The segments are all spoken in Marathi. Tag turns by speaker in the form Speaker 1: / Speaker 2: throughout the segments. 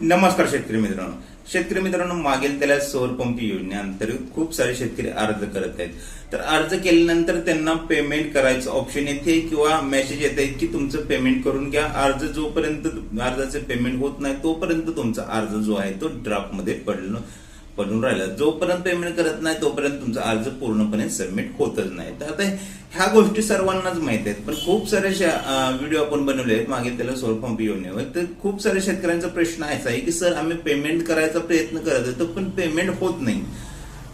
Speaker 1: नमस्कार शेतकरी मित्रांनो. शेतकरी मित्रांनो मागील त्याला सौर पंप योजनेअंतर्गत खूप सारे शेतकरी अर्ज करत आहेत. तर अर्ज केल्यानंतर त्यांना पेमेंट करायचं ऑप्शन येते किंवा मेसेज येते की तुमचं पेमेंट करून घ्या. अर्ज जोपर्यंत अर्जाचे पेमेंट होत नाही तोपर्यंत तुमचा अर्ज जो आहे तो ड्राफ्टमध्ये पडलो. बनून राहिला. जोपर्यंत पेमेंट करत नाही तोपर्यंत तुमचा अर्ज पूर्णपणे सबमिट होतच नाही. तर आता ह्या गोष्टी सर्वांनाच माहीत आहेत. पण खूप सारे व्हिडिओ आपण बनवले आहेत. मागे त्याला सोल पंप योजनेवर तर खूप सारे शेतकऱ्यांचा प्रश्न असा आहे की सर आम्ही पेमेंट करायचा प्रयत्न करत होतो पण पेमेंट होत नाही.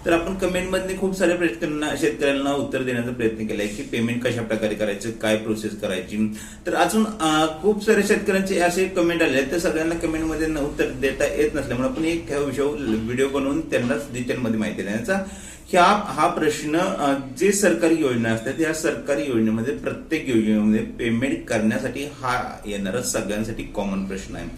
Speaker 1: तर आपण कमेंटमध्ये खूप साऱ्या प्रश्नांना शेतकऱ्यांना उत्तर देण्याचा प्रयत्न केलाय की पेमेंट कशा प्रकारे करायचं काय प्रोसेस करायची. तर अजून खूप सारे शेतकऱ्यांचे असे कमेंट आले आहेत तर सगळ्यांना कमेंटमध्ये उत्तर देता येत नसल्यामुळे आपण एक विषय व्हिडिओ बनवून त्यांना डिटेलमध्ये माहिती देण्याचा. ह्या हा प्रश्न जे सरकारी योजना असतात या सरकारी योजनेमध्ये प्रत्येक योजनेमध्ये पेमेंट करण्यासाठी हा येणारा सगळ्यांसाठी कॉमन प्रश्न आहे.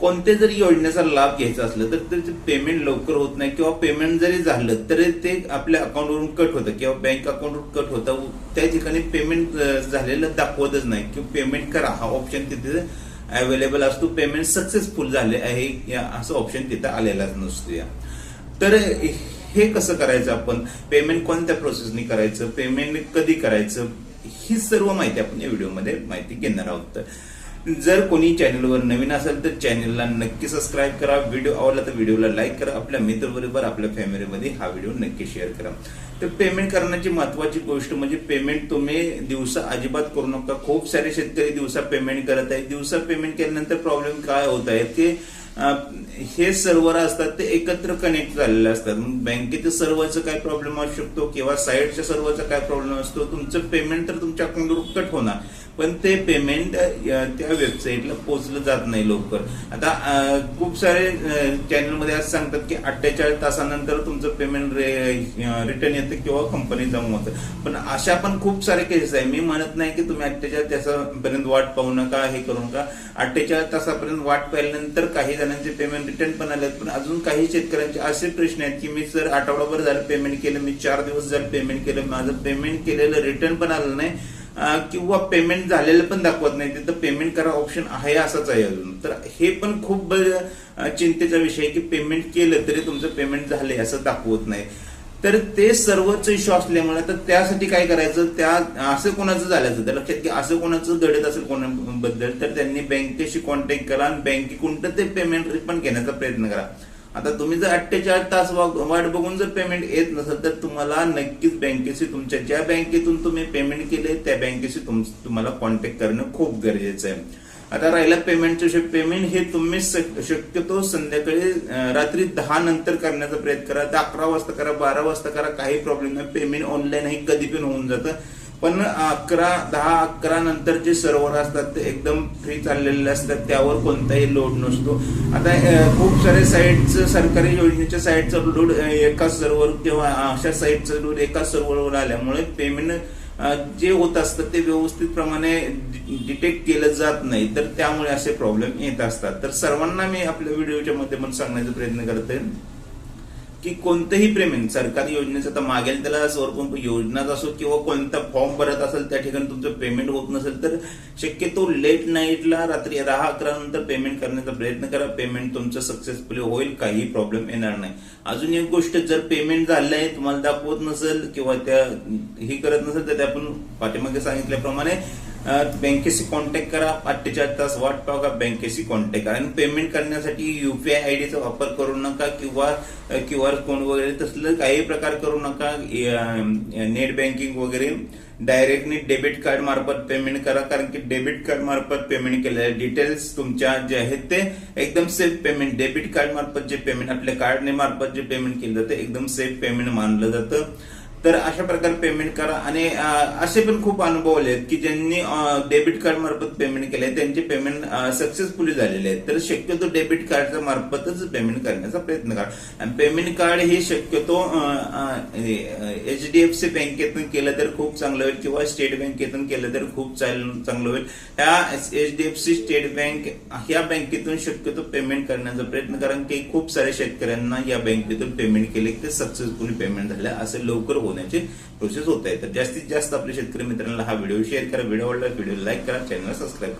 Speaker 1: कोणत्या जरी योजनेचा लाभ घ्यायचा असलं तर त्याचं पेमेंट लवकर होत नाही किंवा पेमेंट जरी झालं तरी ते आपल्या अकाउंटवरून कट होतं किंवा बँक अकाउंटवरून कट होतं. त्या ठिकाणी पेमेंट झालेलं दाखवतच नाही. किंवा पेमेंट करा. हा ऑप्शन तिथे अवेलेबल असतो. पेमेंट सक्सेसफुल झाले आहे. या असं ऑप्शन तिथे आलेलाच नसतो या. तर हे कसं करायचं आपण? पेमेंट कोणत्या प्रोसेसनी करायचं? पेमेंट कधी करायचं? ही सर्व माहिती आपण या व्हिडिओमध्ये माहिती घेणार आहोत. तर जर कोणी चॅनलवर नवीन असेल तर चॅनलला नक्की सबस्क्राईब करा. व्हिडिओ आवडला तर व्हिडिओला लाईक करा. आपल्या मित्रबरोबर आपल्या फॅमिलीमध्ये हा व्हिडिओ नक्की शेअर करा. तर पेमेंट करण्याची महत्वाची गोष्ट म्हणजे पेमेंट तुम्ही दिवसा अजिबात करू नका. खूप सारे शेतकरी दिवसा पेमेंट करत आहेत. दिवसा पेमेंट केल्यानंतर प्रॉब्लेम काय होत आहे की हे सर्व्हर असतात ते एकत्र कनेक्ट झालेले असतात. मग बँकेच्या सर्व्हरचा काय प्रॉब्लेम असू शकतो किंवा साईडच्या सर्व्हरचा काय प्रॉब्लेम असतो? तुमचं पेमेंट तर तुमच्या अकाउंटवर कट होणार. पण ते पेमेंट त्या वेबसाईटला पोचलं जात नाही लवकर. आता खूप सारे चॅनलमध्ये असं सांगतात की अठ्ठेचाळीस तासानंतर तुमचं पेमेंट रे रिटर्न येतं किंवा कंपनी जमा होतं. पण अशा पण खूप सारे केसेस आहे. मी म्हणत नाही की तुम्ही अठ्ठेचाळीस तासापर्यंत वाट पाहू नका हे करू नका. अठ्ठेचाळीस तासापर्यंत वाट पाहिल्यानंतर काही जण शेतकऱ्यांचे पेमेंट रिटर्न पण आले पण अजून काही शेतकऱ्यांचे असे प्रश्न आहेत की मी सर आठवडाभर झालं पेमेंट केलं मी चार दिवस झालं पेमेंट केलं माझं पेमेंट केलेलं रिटर्न पण आलं नाही किंवा पेमेंट झालेलं पण दाखवत नाही तिथं पेमेंट करा ऑप्शन आहे असाच आहे अजून. तर हे पण खूप ब- चिंतेचा विषय आहे की पेमेंट केलं तरी तुमचं पेमेंट झाले असं दाखवत नाही. तर ते सर्वच इश्यू असल्यामुळे तर त्यासाठी काय करायचं? त्या असं कोणाचं झाल्याचं? तर लक्षात की असं कोणाचं घडत असेल कोणाबद्दल तर त्यांनी बँकेशी कॉन्टॅक्ट करा आणि बँकेकडून ते पेमेंट रिफंड घेण्याचा प्रयत्न करा. आता तुम्ही जर अठ्ठेचाळीस तास वाट बघून जर पेमेंट येत नसेल तर तुम्हाला नक्कीच बँकेशी तुमच्या ज्या बँकेतून तुम्ही पेमेंट केले त्या बँकेशी तुम्हाला कॉन्टॅक्ट करणं खूप गरजेचं आहे. आता राहिला पेमेंटचं पेमेंट हे तुम्ही शक- शक्यतो संध्याकाळी रात्री दहा नंतर करण्याचा प्रयत्न करा. तर अकरा वाजता करा बारा वाजता करा काही प्रॉब्लेम नाही. पेमेंट ऑनलाईन हे कधी पण होऊन जातं. पण अकरा दहा अकरा नंतर जे सर्व्हर असतात ते एकदम फ्री चाललेले असतात. त्यावर कोणताही लोड नसतो. आता खूप सारे साईटचं सरकारी योजनेच्या साईटचा लोड एकाच सर्व्हर किंवा अशा साईटचा लोड एकाच सर्व्हरवर आल्यामुळे पेमेंट जे होत असतं ते व्यवस्थित प्रमाणे डिटेक्ट केलं जात नाही तर त्यामुळे असे प्रॉब्लेम येत असतात. तर सर्वांना मी आपल्या व्हिडिओच्या माध्यमातून सांगण्याचा प्रयत्न करते की कोणतंही पेमेंट सरकारी योजनेचं तर मागेल त्याला सौरपंप योजनाच असो किंवा कोणता फॉर्म भरत असेल त्या ठिकाणी तुमचं पेमेंट होत नसेल तर शक्यतो लेट नाईटला रात्री दहा अकरा नंतर पेमेंट करण्याचा प्रयत्न करा. पेमेंट तुमचं सक्सेसफुली होईल काही प्रॉब्लेम येणार नाही. अजून एक गोष्ट जर पेमेंट झालंय तुम्हाला दाखवत नसेल किंवा त्या ही करत नसेल तर ते आपण पाठीमागे सांगितल्याप्रमाणे बँकेशी कॉन्टॅक्ट करा. अठ्ठेचाळीस तास वाट पाहा बँकेशी कॉन्टॅक्ट करा. आणि पेमेंट करण्यासाठी युपीआय आयडीचा वापर करू नका किंवा क्यू आर कोड वगैरे तसलं काही प्रकार करू नका. नेट बँकिंग वगैरे. डायरेक्टली डेबिट कार्ड मार्फत पेमेंट करा. कारण की डेबिट कार्ड मार्फत पेमेंट केलेले डिटेल्स तुमच्या जे आहेत ते एकदम सेफ पेमेंट डेबिट कार्ड मार्फत जे पेमेंट आपल्या कार्डने मार्फत जे पेमेंट केलं जातं एकदम सेफ पेमेंट मानलं जातं. तर अशा प्रकारे पेमेंट करा. आणि असे पण खूप अनुभव आले आहेत की ज्यांनी डेबिट कार्ड मार्फत पेमेंट केले त्यांचे पेमेंट सक्सेसफुली झालेले आहेत. तर शक्यतो डेबिट कार्डच्या मार्फतच पेमेंट करण्याचा प्रयत्न करा. आणि पेमेंट कार्ड हे शक्यतो एच डी एफ सी बँकेतून केलं तर खूप चांगलं होईल किंवा स्टेट बँकेतून केलं तर खूप चाल- चांगलं होईल. ह्या H D F C state bank ह्या बँकेतून शक्यतो पेमेंट करण्याचा प्रयत्न कारण की खूप साऱ्या शेतकऱ्यांना या बँकेतून पेमेंट केले ते सक्सेसफुली पेमेंट झालं. असं लवकर होण्याची प्रोसेस होत आहे. तर जास्तीत जास्त आपल्या शेतकरी मित्रांना हा व्हिडिओ शेअर करा. व्हिडिओ आवडला व्हिडिओ लाईक करा. चॅनल सबस्क्राईब करा.